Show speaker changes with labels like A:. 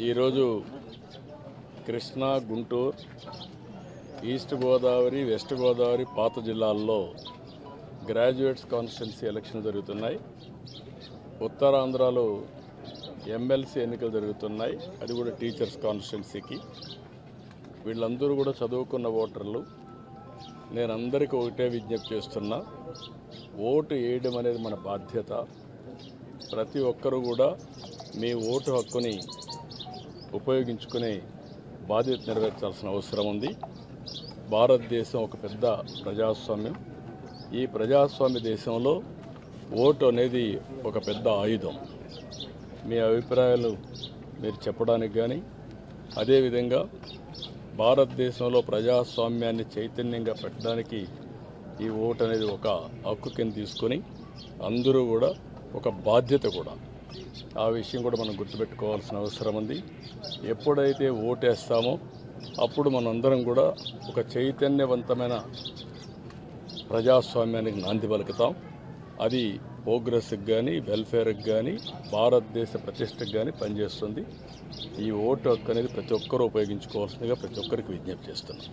A: ఈరోజు Krishna Guntur east Godavari west Godavari పాత జిల్లాల్లో గ్రాడ్యుయేట్స్ కాన్స్టిట్యున్సీ ఎలక్షన్ జరుగుతున్నాయి. ఉత్తరాంధ్రలో ఎమ్మెల్సీ ఎన్నికలు జరుగుతున్నాయి. అది కూడా టీచర్స్ కాన్స్టిట్యున్సీకి. వీళ్ళందరూ కూడా చదువుకున్న ఓటర్లు. నేను అందరికీ ఒకటే విజ్ఞప్తి చేస్తున్నా. ఓటు వేయడం అనేది మన బాధ్యత. ప్రతి ఒక్కరూ కూడా మీ ఓటు హక్కుని ఉపయోగించుకునే బాధ్యత నెరవేర్చాల్సిన అవసరం ఉంది. భారతదేశం ఒక పెద్ద ప్రజాస్వామ్యం. ఈ ప్రజాస్వామ్య దేశంలో ఓటు అనేది ఒక పెద్ద ఆయుధం. మీ అభిప్రాయాలు మీరు చెప్పడానికి కానీ అదేవిధంగా భారతదేశంలో ప్రజాస్వామ్యాన్ని చైతన్యంగా పెట్టడానికి ఈ ఓటు అనేది ఒక హక్కు కింద తీసుకొని అందరూ కూడా ఒక బాధ్యత కూడా. ఆ విషయం కూడా మనం గుర్తుపెట్టుకోవాల్సిన అవసరం ఉంది. ఎప్పుడైతే ఓటేస్తామో అప్పుడు మనందరం కూడా ఒక చైతన్యవంతమైన ప్రజాస్వామ్యానికి నాంది పలుకుతాం. అది ప్రోగ్రెస్కి కానీ వెల్ఫేర్కి కానీ భారతదేశ ప్రతిష్టకు కానీ పనిచేస్తుంది. ఈ ఓటు హక్కు అనేది ప్రతి ఒక్కరూ ఉపయోగించుకోవాల్సిందిగా ప్రతి ఒక్కరికి విజ్ఞప్తి చేస్తున్నాం.